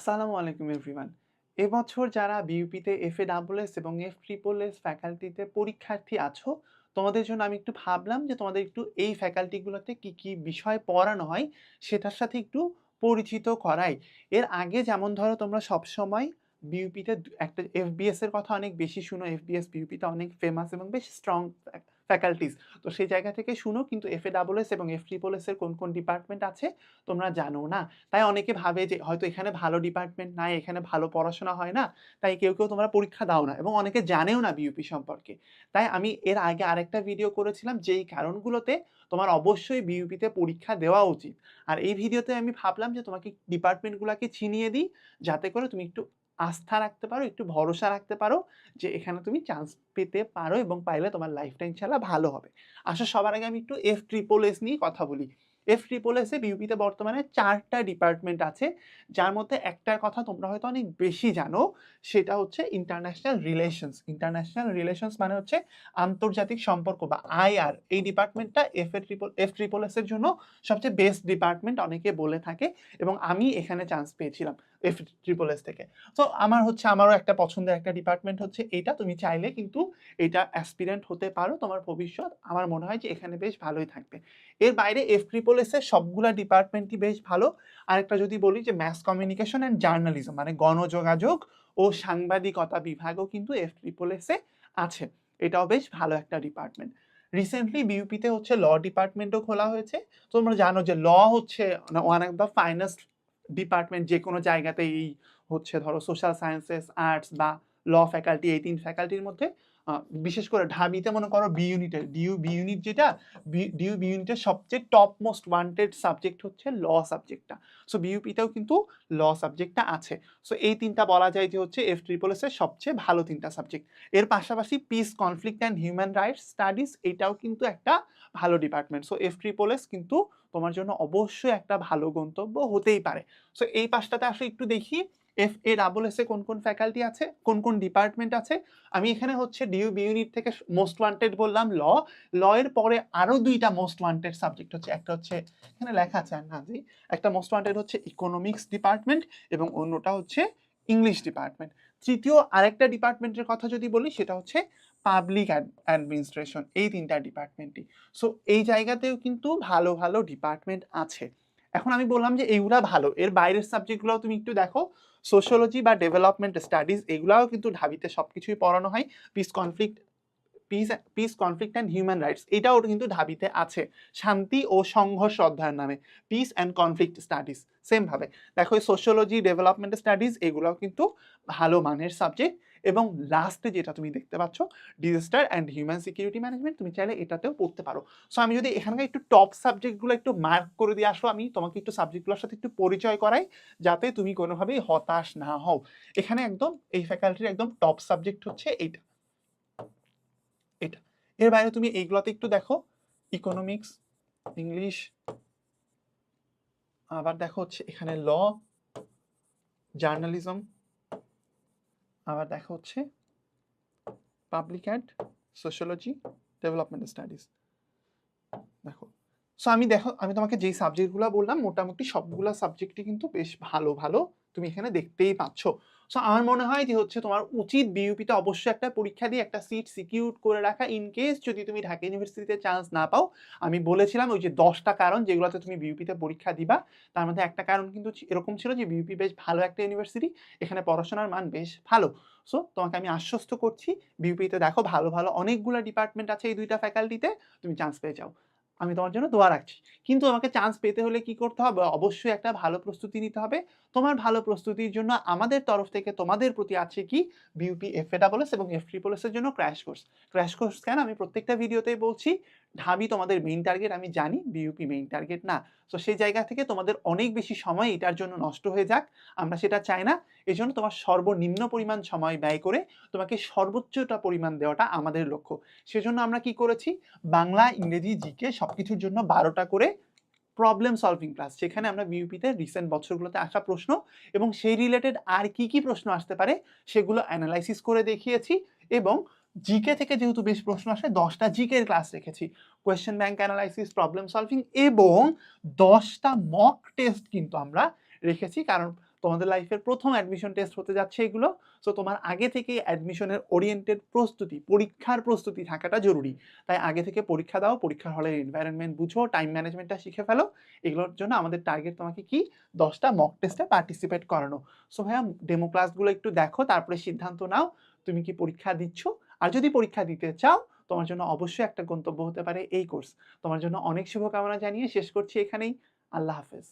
আসসালামু আলাইকুম এভরিওয়ান। এবছর যারা বিউপিতে এফ এ ডাবল এস এবং এফ ট্রিপল এস ফ্যাকাল্টিতে পরীক্ষার্থী আছো, তোমাদের জন্য আমি একটু ভাবলাম যে তোমাদের একটু এই ফ্যাকাল্টিগুলোতে কি কি বিষয় পড়ানো হয় সেটার সাথে একটু পরিচিত করাই। এর আগে যেমন ধরো তোমরা সবসময় বিউপিতে একটা এফবিএস এর কথা অনেক বেশি শুনো এফবিএস বিউপিতে অনেক ফেমাস এবং বেশ স্ট্রং ফ্যাকাল্টিস তো সেই জায়গা থেকে শুনো কিন্তু এফ এ ডাবল এস এবং এফ ট্রিপল এস এর কোন কোন ডিপার্টমেন্ট আছে, তোমরা জানো না। তাই অনেকে ভাবে যে হয়তো এখানে ভালো ডিপার্টমেন্ট নাই, এখানে ভালো পড়াশোনা হয় না, তাই কেউ কেউ তোমরা পরীক্ষা দাও না এবং অনেকে জানেও না বিউপি সম্পর্কে। তাই আমি এর আগে আরেকটা ভিডিও করেছিলাম যেই কারণগুলোতে তোমার অবশ্যই বিউপিতে পরীক্ষা দেওয়া উচিত। আর এই ভিডিওতে আমি ভাবলাম যে তোমাকে ডিপার্টমেন্টগুলোকে চিনিয়ে দিই, যাতে করে তুমি একটু আস্থা রাখতে পারো, একটু ভরসা রাখতে পারো যে এখানে তুমি চান্স পেতে পারো এবং পাইলে তোমার লাইফটা ইনশাল্লাহ ভালো হবে। আসলে সবার আগে আমি একটু এফ ট্রিপল এস নিয়ে কথা বলি। এফ ট্রিপল এসে বিউপিতে বর্তমানে চারটা ডিপার্টমেন্ট আছে, যার মধ্যে একটার কথা তোমরা হয়তো অনেক বেশি জানো, সেটা হচ্ছে ইন্টারন্যাশনাল রিলেশনস ইন্টারন্যাশনাল রিলেশনস মানে হচ্ছে আন্তর্জাতিক সম্পর্ক বা আইআর এই ডিপার্টমেন্টটা F A triple F triple S এর জন্য সবচেয়ে বেস্ট ডিপার্টমেন্ট অনেকে বলে থাকে এবং আমি এখানে চান্স পেয়েছিলাম। এফ ট্রিপল এস থেকে তো আমার হচ্ছে, আমারও একটা পছন্দের একটা ডিপার্টমেন্ট হচ্ছে এটা। তুমি চাইলে কিন্তু এটা অ্যাসপিরেন্ট হতে পারো তোমার ভবিষ্যৎ। আমার মনে হয় যে এখানে বেশ ভালোই থাকবে। এর বাইরে এফ ট্রিপল এস এর সবগুলা ডিপার্টমেন্টই বেশ ভালো। আরেকটা যদি বলি যে ম্যাস কমিউনিকেশন অ্যান্ড জার্নালিজম মানে গণযোগাযোগ ও সাংবাদিকতা বিভাগও কিন্তু এফ ট্রিপল এস এ আছে। এটাও বেশ ভালো একটা ডিপার্টমেন্ট রিসেন্টলি বিউপিতে হচ্ছে ল ডিপার্টমেন্টও খোলা হয়েছে। তোমরা জানো যে ল হচ্ছে one of the finest department যে কোনো জায়গাতেই হচ্ছে ধরো সোশ্যাল সায়েন্সেস আর্টস বা ল ফ্যাকাল্টি এই তিন ফ্যাকাল্টির মধ্যে বিশেষ করে ঢাবিতে মনে করো বি ইউনিটের ডিউ বি ইউনিট যেটা ডিউ বি ইউনিটের সবচেয়ে টপ মোস্ট ওয়ান্টেড সাবজেক্ট হচ্ছে ল সাবজেক্টটা সো বিইউপিতেও কিন্তু ল সাবজেক্টটা আছে। সো এই তিনটা বলা যায় যে হচ্ছে এফ ট্রিপল এর সবচেয়ে ভালো তিনটা সাবজেক্ট এর পাশাপাশি peace conflict and human rights studies এটাও কিন্তু একটা ভালো department so F triple S কিন্তু তোমার জন্য অবশ্যই একটা ভালো গন্তব্য হতেই পারে। সো এই পাশটাতে আসলে একটু দেখি এফ এ ডাবল এস কোন কোন ফ্যাকাল্টি আছে, কোন কোন ডিপার্টমেন্ট আছে? আমি এখানে হচ্ছে ডিউ বি ইউনিট থেকে মোস্ট ওয়ান্টেড বললাম, ল। ল এর পরে আরও দুইটা মোস্ট ওয়ান্টেড সাবজেক্ট হচ্ছে। একটা হচ্ছে, এখানে লেখা আছে আর না জি। একটা মোস্ট ওয়ান্টেড হচ্ছে ইকোনমিক্স ডিপার্টমেন্ট এবং অন্যটা হচ্ছে ইংলিশ ডিপার্টমেন্ট তৃতীয় আরেকটা ডিপার্টমেন্টের কথা যদি বলি, সেটা হচ্ছে পাবলিক অ্যাডমিনিস্ট্রেশন এই তিনটা ডিপার্টমেন্টই সো এই জায়গাতেও কিন্তু ভালো ভালো ডিপার্টমেন্ট আছে। এখন আমি বললাম যে এইগুলা ভালো। এর বাইরের সাবজেক্টগুলো তুমি একটু দেখো। সোশ্যোলজি বা ডেভেলপমেন্ট স্টাডিজ এগুলাও কিন্তু ঢাবিতে সব কিছুই পড়ানো হয়। Peace conflict peace peace conflict and human rights এটাও কিন্তু ঢাবিতে আছে। শান্তি ও সংঘর্ষ অধ্যয়ন নামে। পিস অ্যান্ড কনফ্লিক্ট স্টাডিজ সেমভাবে দেখো সোশ্যোলজি ডেভেলপমেন্ট স্টাডিজ এগুলোও কিন্তু ভালো মানের সাবজেক্ট এবং লাস্টে যেটা তুমি দেখতে পাচ্ছ disaster and human security management তুমি চাইলে এটাতেও পড়তে পারো। সো আমি যদি এখানকার একটু টপ সাবজেক্টগুলো একটু মার্ক করে দিয়ে আসো, আমি তোমাকে একটু সাবজেক্টগুলোর সাথে একটু পরিচয় করাই, যাতে তুমি কোনোভাবেই হতাশ না হও। এখানে একদম, এই ফ্যাকাল্টির একদম টপ সাবজেক্ট হচ্ছে এইটা। এটা এর বাইরে তুমি এইগুলোতে একটু দেখো ইকোনমিক্স ইংলিশ আবার দেখো হচ্ছে এখানে ল জার্নালিজম আবার দেখা হচ্ছে public and sociology development studies দেখো সো আমি দেখো, আমি তোমাকে যেই সাবজেক্টগুলো বললাম, মোটামুটি সবগুলা সাবজেক্টই কিন্তু বেশ ভালো ভালো তুমি এখানে দেখতেই পাচ্ছ। সো আমার মনে হয় যে হচ্ছে তোমার উচিত বিইউপিতে অবশ্যই একটা পরীক্ষা দিয়ে একটা সিট সিকিউর করে রাখা ইন কেস যদি তুমি ঢাকা ইউনিভার্সিটিতে চান্স না পাও। আমি বলেছিলাম ওই যে দশটা কারণ যেগুলোতে তুমি বিইউপিতে পরীক্ষা দিবা। তার মধ্যে একটা কারণ কিন্তু এরকম ছিল যে বিইউপি বেশ ভালো একটা ইউনিভার্সিটি এখানে পড়াশোনার মান বেশ ভালো। সো তোমাকে আমি আশ্বস্ত করছি বিউপিতে দেখো ভালো ভালো অনেকগুলো ডিপার্টমেন্ট আছে এই দুইটা ফ্যাকাল্টিতে তুমি চান্স পেয়ে যাও। আমি তোমার জন্য দোয়া রাখছি। কিন্তু আমাকে চান্স পেতে হলে কি করতে হবে? অবশ্যই একটা ভালো প্রস্তুতি নিতে হবে। তোমার ভালো প্রস্তুতির জন্য আমাদের তরফ থেকে তোমাদের প্রতি আছে কি? বিউপি এফ এ ডাবল এবং এফ ট্রিপল এর জন্য ক্র্যাশ কোর্স ক্র্যাশ কোর্স কেন? আমি প্রত্যেকটা ভিডিওতেই বলছি। ঢাবি তোমাদের মেইন টার্গেট আমি জানি বিউপি মেইন টার্গেট না। তো সেই জায়গা থেকে তোমাদের অনেক বেশি সময় এটার জন্য নষ্ট হয়ে যাক, আমরা সেটা চাই না। এই জন্য তোমার সর্বনিম্ন পরিমাণ সময় ব্যয় করে তোমাকে সর্বোচ্চটা পরিমাণ দেওয়াটা আমাদের লক্ষ্য। সেজন্য আমরা কি করেছি? বাংলা, ইংরেজি, জিকে সব কিছুর জন্য বারোটা করে প্রবলেম সলভিং ক্লাস যেখানে আমরা বিউপিতে রিসেন্ট বছরগুলোতে আসা প্রশ্ন এবং সেই রিলেটেড আর কি কি প্রশ্ন আসতে পারে, সেগুলো অ্যানালাইসিস করে দেখিয়েছি এবং জিকে থেকে যেহেতু বেশ প্রশ্ন আসে, দশটা জিকের ক্লাস রেখেছি। Question bank analysis problem solving এবং দশটা মক টেস্ট কিন্তু আমরা রেখেছি, কারণ তোমাদের লাইফের প্রথম অ্যাডমিশন টেস্ট হতে যাচ্ছে এগুলো। সো তোমার আগে থেকেই অ্যাডমিশনের ওরিয়েন্টেড প্রস্তুতি, পরীক্ষার প্রস্তুতি থাকাটা জরুরি। তাই আগে থেকে পরীক্ষা দাও, পরীক্ষার হলের এনভায়রনমেন্ট বুঝো টাইম ম্যানেজমেন্টটা শিখে ফেলো। এগুলোর জন্য আমাদের টার্গেট তোমাকে কি? দশটা মক টেস্টে পার্টিসিপেট করানো। সো ভাইয়া ডেমো ক্লাসগুলো একটু দেখো, তারপরে সিদ্ধান্ত নাও, তুমি কি পরীক্ষা দিচ্ছ? আর যদি পরীক্ষা দিতে চাও, তোমার জন্য অবশ্যই একটা গন্তব্য হতে পারে এই কোর্স। তোমার জন্য অনেক শুভকামনা জানিয়ে শেষ করছি এখানেই। আল্লাহ হাফেজ।